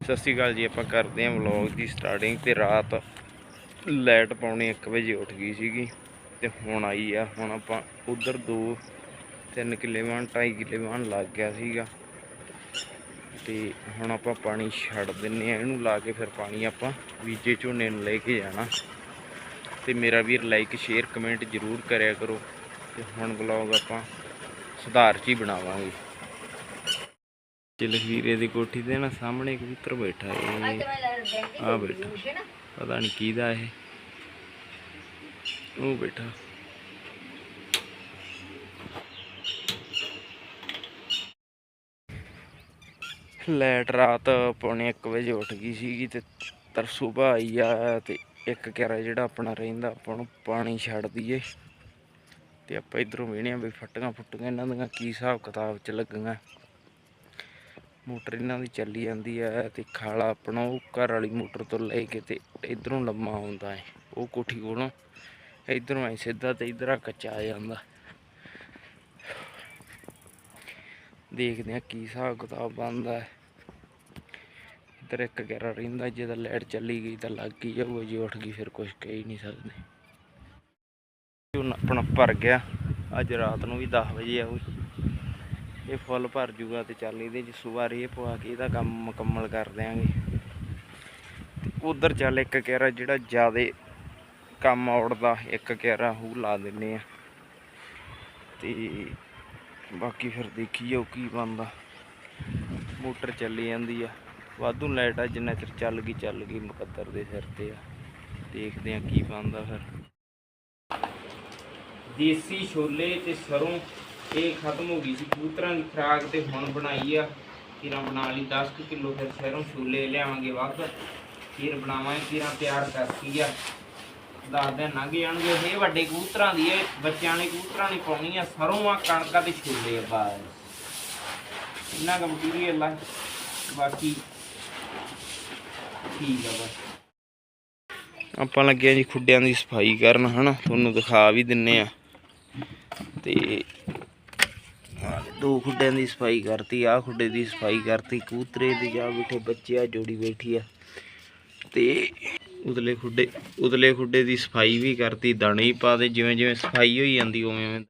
ਸਤਿ ਸ਼੍ਰੀ ਅਕਾਲ ਜੀ, ਆਪਾਂ ਕਰਦੇ ਹਾਂ ਵਲੌਗ ਦੀ ਸਟਾਰਟਿੰਗ ਤੇ ਰਾਤ ਲਾਈਟ ਪਾਉਣੀ 1 ਵਜੇ ਉੱਠ ਗਈ ਸੀਗੀ ਤੇ ਹੁਣ ਆਈ ਆ, ਹੁਣ ਆਪਾਂ ਉਧਰ 2 3 ਕਿੱਲੇ ਵਾਂ 2.5 ਕਿੱਲੇ ਵਾਂ ਲੱਗ ਗਿਆ ਸੀਗਾ। ਤੇ ਹੁਣ ਆਪਾਂ ਪਾਣੀ ਛੱਡ ਦਿੰਨੇ ਆ, ਇਹਨੂੰ ਲਾ ਕੇ ਫਿਰ ਪਾਣੀ ਆਪਾਂ ਵੀਜੇ ਝੋਨੇ ਨੂੰ ਲੈ ਕੇ ਜਾਣਾ। ਤੇ ਮੇਰਾ ਵੀਰ ਲਾਈਕ ਸ਼ੇਅਰ ਕਮੈਂਟ ਜ਼ਰੂਰ ਕਰਿਆ ਕਰੋ। ਤੇ ਹੁਣ ਵਲੌਗ ਆਪਾਂ ਸੁਧਾਰ ਚ ਹੀ ਬਣਾਵਾਂਗੇ। ਜਲਵੀਰੇ ਦੀ ਕੋਠੀ ਦੇ ਨਾ ਸਾਹਮਣੇ ਕਬੂਤਰ ਬੈਠਾ ਹੈ ਆ ਬੈਠਾ। ਪਤਾ ਨਹੀਂ ਕਿਹਦਾ ਇਹ। ਉਹ ਬੈਠਾ। ਲੈਟ ਰਾਤ ਪੌਣੇ 1 ਵਜੇ ਉੱਠ ਗਈ ਸੀਗੀ ਤੇ ਤਰਸੂ ਭਾਈ ਆ ਤੇ ਇੱਕ ਕਿਰਾ ਜਿਹੜਾ ਆਪਣਾ ਰਹਿੰਦਾ, ਆਪਾਂ ਨੂੰ ਪਾਣੀ ਛੱਡ ਦਈਏ। ਤੇ ਆਪਾਂ ਇਧਰੋਂ ਵੇਹਣਿਆ ਵੀ ਫੱਟੀਆਂ ਫੁੱਟੀਆਂ ਇਹਨਾਂ ਦੀਆਂ ਕੀ ਹਿਸਾਬ ਕਿਤਾਬ ਚ ਲੱਗੀਆਂ। ਮੋਟਰ ਇਹਨਾਂ ਦੀ ਚੱਲੀ ਜਾਂਦੀ ਹੈ ਤੇ ਖਾਲਾ ਆਪਣਾ ਉਹ ਘਰ ਵਾਲੀ ਮੋਟਰ ਤੋਂ ਲੈ ਕੇ ਤੇ ਇਧਰੋਂ ਲੰਮਾ ਆਉਂਦਾ ਹੈ ਉਹ ਕੋਠੀ ਕੋਲੋਂ। ਇਧਰੋਂ ਐ ਸਿੱਧਾ ਤੇ ਇਧਰ ਆ ਕੱਚਾ ਆ ਜਾਂਦਾ। ਦੇਖਦੇ ਆ ਕੀ ਹਿਸਾਬ ਕਿਤਾਬ ਬਣਦਾ ਹੈ ਇੱਧਰ ਇੱਕ ਗੈਰਾ ਰਹਿੰਦਾ ਜੇ ਤਾਂ ਲਾਈਟ ਚੱਲੀ ਗਈ ਤਾਂ ਲੱਗ ਹੀ ਜਾਊਗਾ, ਜੇ ਉੱਠ ਗਈ ਫਿਰ ਕੁਝ ਕਹਿ ਨਹੀਂ ਸਕਦੇ। ਝੋਨਾ ਆਪਣਾ ਭਰ ਗਿਆ, ਅੱਜ ਰਾਤ ਨੂੰ ਵੀ 10 ਵਜੇ ਆਊ ਇਹ ਫੁੱਲ ਭਰ ਜੂਗਾ ਤੇ ਚੱਲ ਇਹਦੇ ਚ ਸਵੇਰ ਇਹ ਪਵਾ ਕੇ ਇਹਦਾ ਕੰਮ ਮੁਕੰਮਲ ਕਰ ਦਿਆਂਗੇ। ਤੇ ਉਧਰ ਚੱਲ ਇੱਕ ਕਿਆਰਾ ਜਿਹੜਾ ਜਿਆਦੇ ਕੰਮ ਔੜਦਾ, ਇੱਕ ਕਿਆਰਾ ਹੂ ਲਾ ਦਿੰਨੇ ਆ। ਤੇ ਬਾਕੀ ਫਿਰ ਦੇਖੀ ਜਾਓ ਕੀ ਬਣਦਾ। ਮੋਟਰ ਚੱਲੀ ਜਾਂਦੀ ਆ। ਵਾਧੂ ਲਾਈਟ ਆ, ਜਿੰਨਾ ਚਿਰ ਚੱਲ ਗਈ ਚੱਲ ਗਈ ਮੁਕੱਦਰ ਦੇ ਸਿਰ ਤੇ ਆ। ਦੇਖਦੇ ਆ ਕੀ ਬਣਦਾ ਫਿਰ। ਦੇਸੀ ਛੋਲੇ ਤੇ ਸਰੋਂ ਇਹ ਖਤਮ ਹੋ ਗਈ ਸੀ। ਕਬੂਤਰਾਂ ਦੀ ਖੁਰਾਕ ਤੇ ਹੁਣ ਬਣਾਈ ਆ। ਕਿਰਾਂ ਬਣਾ ਲਈ 10 ਕਿਲੋ ਫਿਰ ਸ਼ਹਿਰੋਂ ਛੋਲੇ ਲਿਆਵਾਂਗੇ ਵੱਧ। ਫਿਰ ਬਣਾਵਾਂਗੇ ਕਿਰਾਂ ਤਿਆਰ ਕਰਤੀ ਆ। ਦਸ ਦਿਨ ਲੰਘ ਜਾਣਗੇ। ਇਹ ਵੱਡੇ ਕਬੂਤਰਾਂ ਦੀ ਇਹ ਬੱਚਿਆਂ ਨੇ ਕਬੂਤਰਾਂ ਨੇ ਪਾਉਣੀ ਆ ਸਰੋਂ ਆ ਕਣਕਾਂ ਤੇ ਛੋਲੇ ਆ ਬਸ। ਇੰਨਾ ਕੁ ਮਟੀਰੀਅਲ ਆ। ਬਾਕੀ ਠੀਕ ਆ ਬਸ। ਆਪਾਂ ਲੱਗੇ ਜੀ ਖੁੱਡਿਆਂ ਦੀ ਸਫ਼ਾਈ ਕਰਨ, ਹਨਾ? ਤੁਹਾਨੂੰ ਦਿਖਾ ਵੀ ਦਿੰਨੇ ਆ। ਤੇ ਦੋ ਖੁੱਡਿਆਂ ਦੀ ਸਫ਼ਾਈ ਕਰਤੀ ਆ ਖੁੱਡੇ ਦੀ ਸਫ਼ਾਈ ਕਰਤੀ, ਕਬੂਤਰੇ ਦੇ ਜਾ ਬੈਠੇ ਬੱਚੇ ਆ, ਜੋੜੀ ਬੈਠੀ ਆ। ਤੇ ਉਤਲੇ ਖੁੱਡੇ ਉਤਲੇ ਖੁੱਡੇ ਦੀ ਸਫ਼ਾਈ ਵੀ ਕਰਤੀ, ਦਾਣੇ ਹੀ ਪਾ ਦੇ, ਜਿਵੇਂ ਜਿਵੇਂ ਸਫ਼ਾਈ ਹੋਈ ਜਾਂਦੀ ਉਵੇਂ ਉਵੇਂ।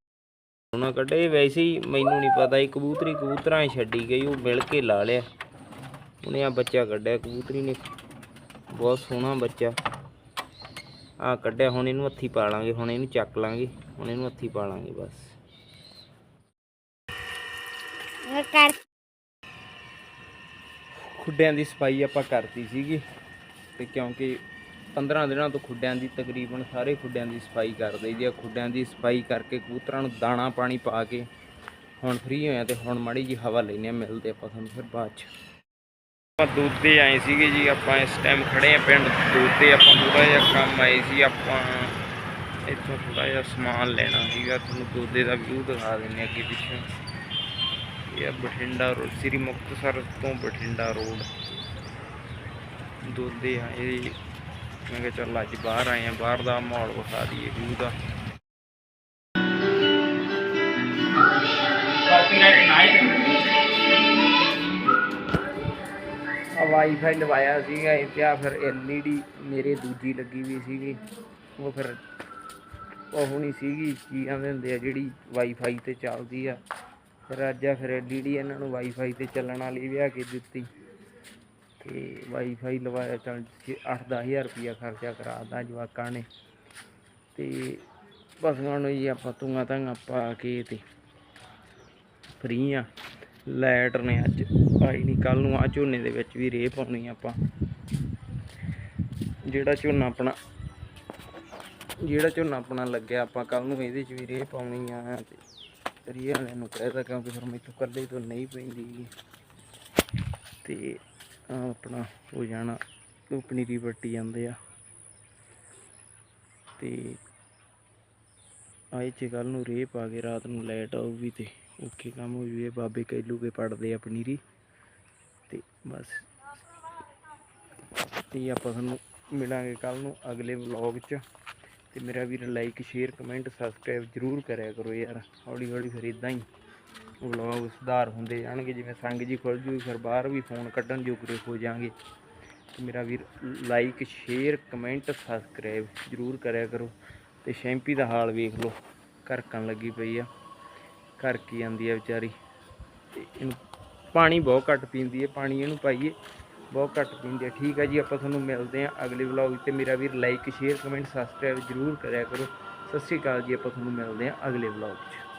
ਉਹਨਾਂ ਕੱਢੇ, ਵੈਸੇ ਹੀ ਮੈਨੂੰ ਨਹੀਂ ਪਤਾ, ਇਹ ਕਬੂਤਰੀ ਕਬੂਤਰਾਂ ਹੀ ਛੱਡੀ ਗਈ, ਉਹ ਮਿਲ ਕੇ ਲਾ ਲਿਆ। ਉਹਨੇ ਆ ਬੱਚਾ ਕੱਢਿਆ, ਕਬੂਤਰੀ ਨੇ, ਬਹੁਤ ਸੋਹਣਾ ਬੱਚਾ। ਆ ਕੱਢਿਆ, ਹੁਣ ਇਹਨੂੰ ਹੱਥੀ ਪਾ ਲਾਂਗੇ, ਹੁਣ ਇਹਨੂੰ ਚੱਕ ਲਾਂਗੇ, ਹੁਣ ਇਹਨੂੰ ਹੱਥੀ ਪਾ ਲਾਂਗੇ ਬਸ। ਕਰ। ਖੁੱਡਿਆਂ ਦੀ ਸਫ਼ਾਈ ਆਪਾਂ ਕਰਤੀ ਸੀਗੀ ਤੇ ਕਿਉਂਕਿ 15 ਦਿਨਾਂ ਤੋਂ ਖੁੱਡਿਆਂ ਦੀ ਤਕਰੀਬਨ ਸਾਰੇ ਖੁੱਡਿਆਂ ਦੀ ਸਫ਼ਾਈ ਕਰ ਦਈਦੀ ਆ। ਖੁੱਡਿਆਂ ਦੀ ਸਫ਼ਾਈ ਕਰਕੇ ਕਬੂਤਰਾਂ ਨੂੰ ਦਾਣਾ ਪਾਣੀ ਪਾ ਕੇ ਹੁਣ ਫ੍ਰੀ ਹੋਇਆ ਤੇ ਹੁਣ ਮਾੜੀ ਜੀ ਹਵਾ ਲੈਨੇ ਆ, ਮਿਲਦੇ ਆਪਾਂ ਤੁਹਾਨੂੰ ਫਿਰ ਬਾਅਦ ਚ। ਆਪਾਂ ਦੂਤੇ ਆਏ ਸੀਗੇ ਜੀ, ਆਪਾਂ ਇਸ ਟਾਈਮ ਖੜੇ ਆ ਪਿੰਡ ਦੂਤੇ ਆਪਾਂ ਥੋੜਾ ਜਿਹਾ ਕੰਮ ਆਏ ਸੀ, ਆਪਾਂ ਇੱਥੋਂ ਥੋੜਾ ਜਿਹਾ ਸਮਾਨ ਲੈਣਾ ਸੀਗਾ, ਤੁਹਾਨੂੰ ਦੂਦੇ ਦਾ ਵਿਊ ਦਿਖਾ ਦਿੰਨੇ ਅੱਗੇ ਪਿੱਛੇ। ਇਹ ਬਠਿੰਡਾ ਰੋਡ ਸ੍ਰੀ ਮੁਕਤਸਰ ਤੋਂ ਬਠਿੰਡਾ ਰੋਡ। ਦੋਦੇ ਆ ਇਹ ਮੈਂ ਕਿਹਾ ਚੱਲ ਅੱਜ ਬਾਹਰ ਆਏ ਆ ਬਾਹਰ ਦਾ ਮਾਹੌਲ ਵਿਖਾ ਦਈਏ ਵਿਊ ਦਾ। ਆ ਵਾਈਫਾਈ ਲਵਾਇਆ ਸੀਗਾ ਇਹ ਆ ਫਿਰ ਐਲਈਡੀ ਮੇਰੇ ਦੂਜੀ ਲੱਗੀ ਵੀ ਸੀਗੀ। ਉਹ ਫਿਰ ਉਹ ਨਹੀਂ ਸੀਗੀ ਕੀ ਕਹਿੰਦੇ ਹੁੰਦੇ ਆ ਜਿਹੜੀ ਵਾਈਫਾਈ ਤੇ ਚੱਲਦੀ ਆ। ਫਿਰ ਅੱਜ ਆ ਫਿਰ ਐਲਈਡੀ ਇਹਨਾਂ ਨੂੰ ਵਾਈਫਾਈ ਤੇ ਚੱਲਣ ਵਾਲੀ ਵਿਆਹ ਕੇ ਦਿੱਤੀ। ਤੇ ਵਾਈਫਾਈ ਲਵਾਇਆ, ਚੱਲ 8-10000 ਰੁਪਿਆ ਖਰਚਾ ਕਰਾਤਾ ਜਵਾਕਾਂ ਨੇ। ਤੇ ਬਸਗਾਂ ਨੂੰ ਜੀ ਆਪਾਂ ਤੂੰਗਾ ਤਾਂ ਪਾ ਕੇ ਤੇ ਫਰੀ ਆ। ਲਾਈਟ ਨੇ ਅੱਜ, ਆਈ ਨਹੀਂ ਕੱਲ ਨੂੰ ਆ ਝੋਨੇ ਦੇ ਵਿੱਚ ਵੀ ਰੇਹ ਪਾਉਣੀ ਆਪਾਂ। ਜਿਹੜਾ ਝੋਨਾ ਆਪਣਾ, ਜਿਹੜਾ ਝੋਨਾ ਆਪਣਾ ਲੱਗਿਆ ਆਪਾਂ ਕੱਲ ਨੂੰ ਇਹਦੇ 'ਚ ਵੀ ਰੇਹ ਪਾਉਣੀ ਆ ਤੇ ਰੀਹ ਵਾਲਿਆਂ ਨੂੰ ਕਹਿਦਾ ਕਿਉਂਕਿ ਫਿਰ ਮੈਥੋਂ ਇਕੱਲੇ ਤੋਂ ਨਹੀਂ ਪੈਂਦੀ ਗੀ। ਤੇ ਆਪਣਾ ਹੋ ਜਾਣਾ, ਉਹ ਪਨੀਰੀ ਵੱਟੀ ਜਾਂਦੇ ਆ। ਤੇ ਆਏ ਚ ਕੱਲ ਨੂੰ ਰੇਹ ਪਾ ਕੇ ਰਾਤ ਨੂੰ ਲਾਈਟ ਆਊਗੀ ਤੇ ਓਕੇ ਕੰਮ ਹੋ ਜੂਏ, ਬਾਬੇ ਕਹਿਲੂਗੇ ਪੜਦੇ ਆ ਪਨੀਰੀ ਤੇ ਬਸ। ਤੇ ਆਪਾਂ ਤੁਹਾਨੂੰ ਮਿਲਾਂਗੇ ਕੱਲ ਨੂੰ ਅਗਲੇ ਵਲੌਗ 'ਚ। ਤੇ ਮੇਰਾ ਵੀਰ ਲਾਈਕ ਸ਼ੇਅਰ ਕਮੈਂਟ ਸਬਸਕ੍ਰਾਈਬ ਜਰੂਰ ਕਰਿਆ ਕਰੋ ਯਾਰ। ਹੌਲੀ ਹੌਲੀ ਫਿਰ ਇਦਾਂ ਹੀ ਵਲੌਗ ਸੁਧਾਰ ਹੁੰਦੇ ਜਾਣਗੇ। ਜਿਵੇਂ ਸੰਗ ਜੀ ਖੁੱਲ ਜੂ ਫਿਰ ਬਾਹਰ ਵੀ ਫੋਨ ਕੱਢਣ ਜੋਗਰੇ ਹੋ ਜਾਾਂਗੇ ਤੇ ਮੇਰਾ ਵੀਰ ਲਾਈਕ ਸ਼ੇਅਰ ਕਮੈਂਟ ਸਬਸਕ੍ਰਾਈਬ ਜਰੂਰ ਕਰਿਆ ਕਰੋ। ਤੇ ਸ਼ੈਂਪੀ ਦਾ ਹਾਲ ਵੇਖ ਲਓ। ਘਰਕਣ ਲੱਗੀ ਪਈ ਆ। ਘਰ ਕੀ ਜਾਂਦੀ ਆ ਵਿਚਾਰੀ। ਤੇ ਇਹਨੂੰ ਪਾਣੀ ਬਹੁਤ ਘੱਟ ਪੀਂਦੀ ਹੈ ਪਾਣੀ ਇਹਨੂੰ ਪਾਈਏ। ਬਹੁਤ ਘੱਟ ਪੀਂਦੇ ਆ। ਠੀਕ ਹੈ ਜੀ, ਆਪਾਂ ਤੁਹਾਨੂੰ ਮਿਲਦੇ ਹਾਂ ਅਗਲੇ ਵਲੌਗ ਤੇ। ਮੇਰਾ ਵੀਰ ਲਾਈਕ ਸ਼ੇਅਰ ਕਮੈਂਟ ਸਬਸਕ੍ਰਾਈਬ ਜਰੂਰ ਕਰਿਆ ਕਰੋ। ਸਤਿ ਸ਼੍ਰੀ ਅਕਾਲ ਜੀ, ਆਪਾਂ ਤੁਹਾਨੂੰ ਮਿਲਦੇ ਹਾਂ ਅਗਲੇ ਵਲੌਗ 'ਚ।